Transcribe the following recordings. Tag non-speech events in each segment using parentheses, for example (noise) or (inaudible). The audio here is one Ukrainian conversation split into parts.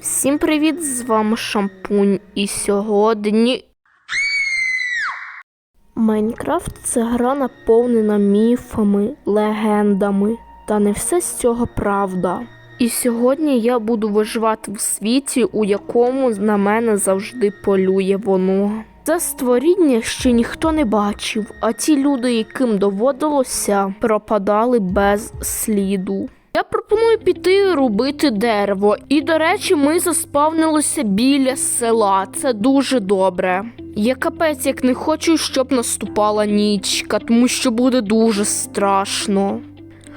Всім привіт! З вами Шампунь. І сьогодні. Майнкрафт це гра наповнена міфами, легендами. Та не все з цього правда. І сьогодні я буду виживати в світі, у якому на мене завжди полює воно. Це створіння ще ніхто не бачив, а ті люди, яким доводилося, пропадали без сліду. Я пропоную піти рубити дерево. І, до речі, ми заспавнилися біля села. Це дуже добре. Я капець, як не хочу, щоб наступала нічка, тому що буде дуже страшно.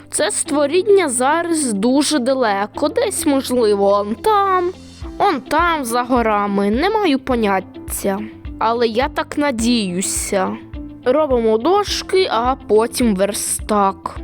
Це створіння зараз дуже далеко, десь, можливо, он там, он там за горами. Не маю поняття. Але я так надіюся. Робимо дошки, а потім верстак.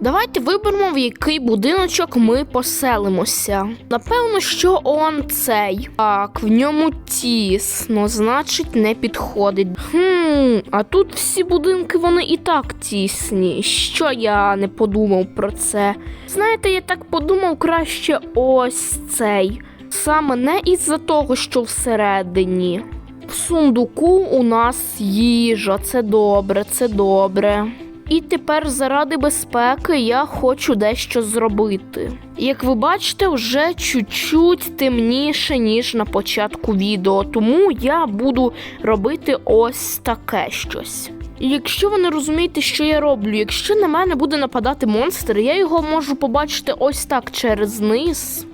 Давайте виберемо, в який будиночок ми поселимося. Напевно, що он цей. Так, в ньому тісно, значить, не підходить. Хм, а тут всі будинки вони і так тісні. Що я не подумав про це? Знаєте, я так подумав краще ось цей. Саме не із-за того, що всередині. В сундуку у нас їжа, це добре, це добре. І тепер заради безпеки я хочу дещо зробити. Як ви бачите, вже чуть-чуть темніше, ніж на початку відео, тому я буду робити ось таке щось. Якщо ви не розумієте, що я роблю, якщо на мене буде нападати монстр, я його можу побачити ось так через низ.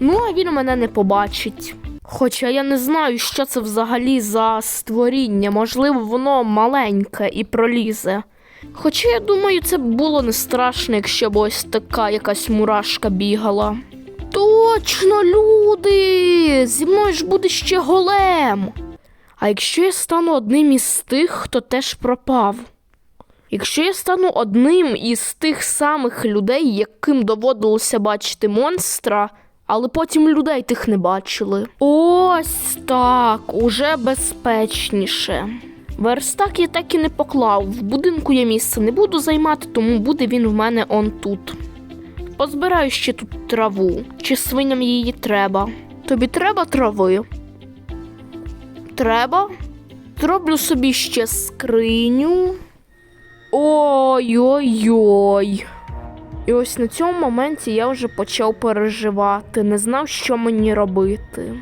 Ну, а він мене не побачить. Хоча я не знаю, що це взагалі за створіння, можливо, воно маленьке і пролізе. Хоча я думаю, це було не страшно, якщо б ось така якась мурашка бігала. Точно, люди! Зі мною ж буде ще голем. А якщо я стану одним із тих, хто теж пропав? Якщо я стану одним із тих самих людей, яким доводилося бачити монстра, але потім людей тих не бачили. Ось так, уже безпечніше. Верстак я так і не поклав. В будинку я місце не буду займати, тому буде він в мене он тут. Позбираю ще тут траву. Чи свиням її треба? Тобі треба трави? Треба? Зроблю собі ще скриню. Ой-ой-ой. І ось на цьому моменті я вже почав переживати, не знав, що мені робити.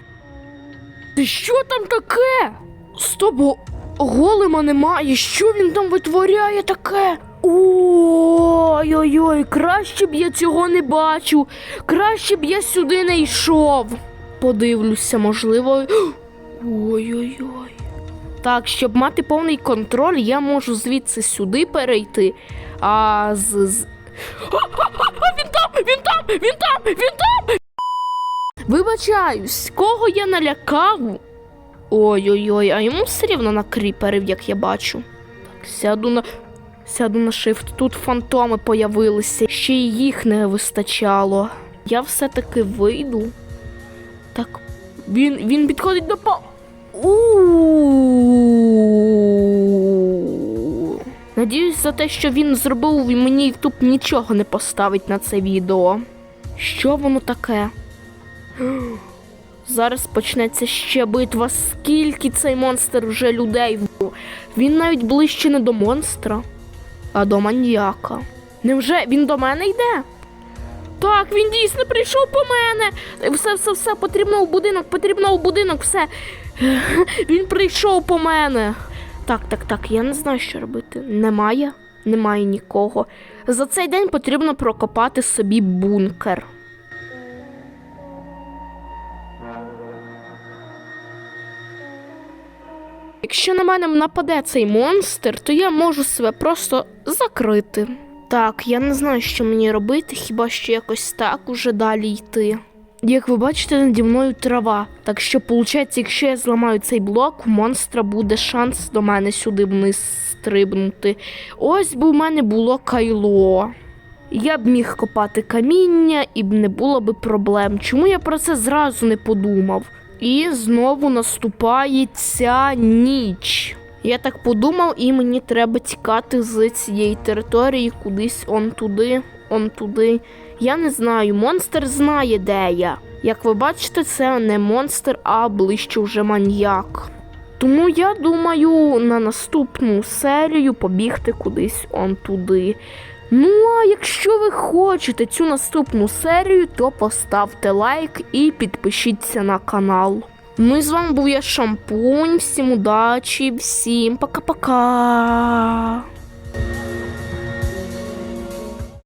Ти що там таке? Стоп, го- голема немає. Що він там витворяє таке? Ой-ой-ой, краще б я цього не бачив. Краще б я сюди не йшов. Подивлюся, можливо. Ой-ой-ой. Так, щоб мати повний контроль, я можу звідси сюди перейти. А з. з... Він там! Він там! Він там! Він там! Вибачаюсь, кого я налякав? Ой-ой-ой, а йому все рівно накріперив, як я бачу. Так, сяду на. Сяду на шифт. Тут фантоми появилися, ще й їх не вистачало. Я все-таки вийду. Так, він, він підходить до. У. Надіюсь за те, що він зробив і мені тут нічого не поставить на це відео. Що воно таке? Зараз почнеться ще битва. Скільки цей монстр вже людей вбив. Він навіть ближче не до монстра, а до маньяка. Невже він до мене йде? Так, він дійсно прийшов по мене. Все, все, все, потрібно у будинок, потрібно у будинок, все. (laughs) Він прийшов по мене. Так, так, так, я не знаю, що робити. Немає, немає нікого. За цей день потрібно прокопати собі бункер. Якщо на мене нападе цей монстр, то я можу себе просто закрити. Так, я не знаю, що мені робити, хіба що якось так уже далі йти. Як ви бачите, наді мною трава. Так що, виходить, якщо я зламаю цей блок, у монстра буде шанс до мене сюди вниз стрибнути. Ось би у мене було кайло. Я б міг копати каміння і б не було б проблем. Чому я про це зразу не подумав? І знову наступає ця ніч. Я так подумав, і мені треба тікати з цієї території кудись он туди, он туди. Я не знаю, монстр знає, де я. Як ви бачите, це не монстр, а ближче вже маньяк. Тому я думаю на наступну серію побігти кудись он туди. Ну, а якщо ви хочете цю наступну серію, то поставте лайк і підпишіться на канал. Ну і з вами був я Шампунь. Всім удачі, всім пока-пока.